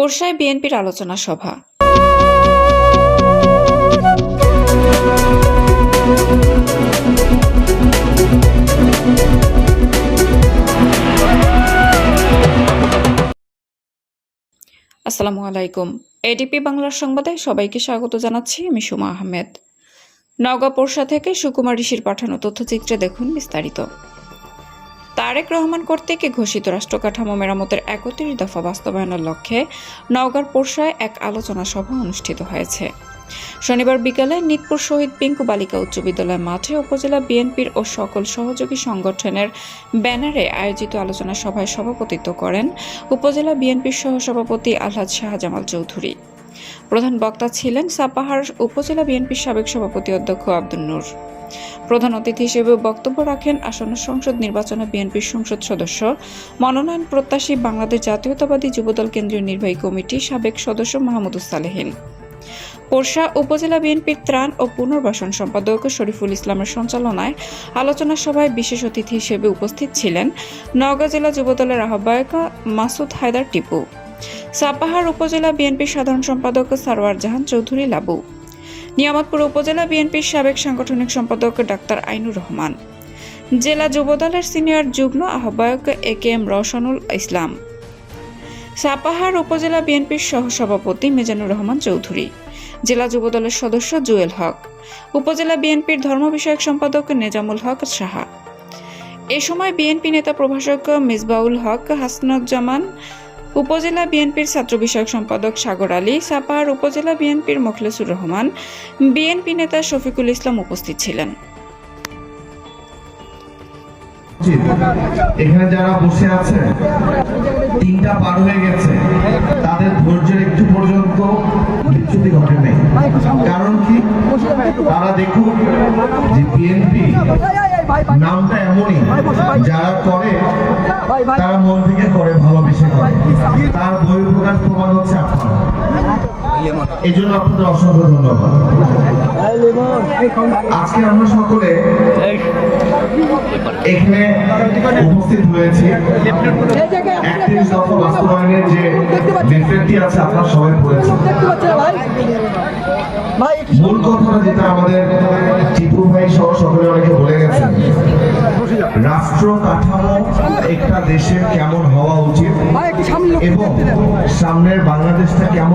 পোরশায় বিএনপির আলোচনা সভা। আসসালামু আলাইকুম। এডিপি বাংলার সংবাদে সবাইকে স্বাগত জানাচ্ছি, আমি সুমা আহমেদ। নওগাঁ পোরশা থেকে সুকুমার ঋষির পাঠানো তথ্যচিত্রে দেখুন বিস্তারিত। তারেক রহমান কর্তৃক ঘোষিত রাষ্ট্রকাঠামো মেরামতের একত্রিশ দফা বাস্তবায়নের লক্ষ্যে নওগাঁর পোরশায় এক আলোচনা সভা অনুষ্ঠিত হয়েছে। শনিবার বিকালে নিতপুর শহীদ পিঙ্কু বালিকা উচ্চ বিদ্যালয় মাঠে উপজেলা বিএনপির ও সকল সহযোগী সংগঠনের ব্যানারে আয়োজিত আলোচনা সভায় সভাপতিত্ব করেন উপজেলা বিএনপির সহসভাপতি আলহাজ শাহজামাল চৌধুরী। প্রধান বক্তা ছিলেন সাপাহার উপজেলা বিএনপির সাবেক সভাপতি অধ্যক্ষ আব্দুল নূর। প্রধান অতিথি হিসেবে বক্তব্য রাখেন আসন্ন সংসদ নির্বাচনে বিএনপির সংসদ সদস্য, মনোনয়ন প্রত্যাশী বাংলাদেশ জাতীয়তাবাদী যুবদল কেন্দ্রীয় নির্বাহী কমিটির সাবেক সদস্য মাহমুদুস সালেহীন। পোরশা উপজেলা বিএনপির ত্রাণ ও পুনর্বাসন সম্পাদক শরীফুল ইসলামের সঞ্চালনায় আলোচনা সভায় বিশেষ অতিথি হিসেবে উপস্থিত ছিলেন নওগাঁ জেলা যুবদলের আহ্বায়ক মাসুদ হায়দার টিপু। সাপাহার উপজেলা বিএনপির সাধারণ সম্পাদক সারওয়ার জাহান চৌধুরী লাবু। নিয়ামতপুর উপজেলা বিএনপির সাবেক সাংগঠনিক সম্পাদক ডাক্তার আইনুর রহমান। জেলা যুবদলের সিনিয়র যুগ্ম আহ্বায়ক এ কে এম রওশনুল ইসলাম। সাপাহার উপজেলা বিএনপির সহসভাপতি মিজানুর রহমান চৌধুরী। জেলা যুবদলের সদস্য জুয়েল হক। উপজেলা বিএনপির ধর্ম বিষয়ক সম্পাদক নেজামুল হক সাহা। এ সময় বিএনপি নেতা প্রভাষক মিসবাউল হক হাসনুজ্জামান উপজেলা বিএনপির ছাত্র বিষয়ক সম্পাদক সাগর আলী সাপাহার উপজেলা বিএনপির মোখলেসুর রহমান, বিএনপি নেতা শফিকুল ইসলাম উপস্থিত ছিলেন। এখানে যারা বসে আছে তিনটা পার হয়ে গেছে। তাদের ধৈর্যের একটু পর্যন্ত বিচ্যুতি ঘটে নেই কারণ কি? তারা যে বিএনপি নামটা এমনই, যারা করে, তারা মন থেকে করে তার বই প্রকাশ প্রমাণ হচ্ছে আপনারা। এই জন্য আপনাদের অসংখ্য ধন্যবাদ। আজকে আমরা সকলে এখানে উপস্থিত হয়েছি। একত্রিশ দফা বাস্তবায়নের যে লিফলেটটি আছে আপনারা সবাই পড়েছেন। মূল কথাটা যেটা আমাদের টিপু ভাই সহ সকলে অনেকে বলে গেছেন রাষ্ট্র কাঠামো একটা দেশের কেমন হওয়া উচিত এবং সামনের বাংলাদেশটা কেমন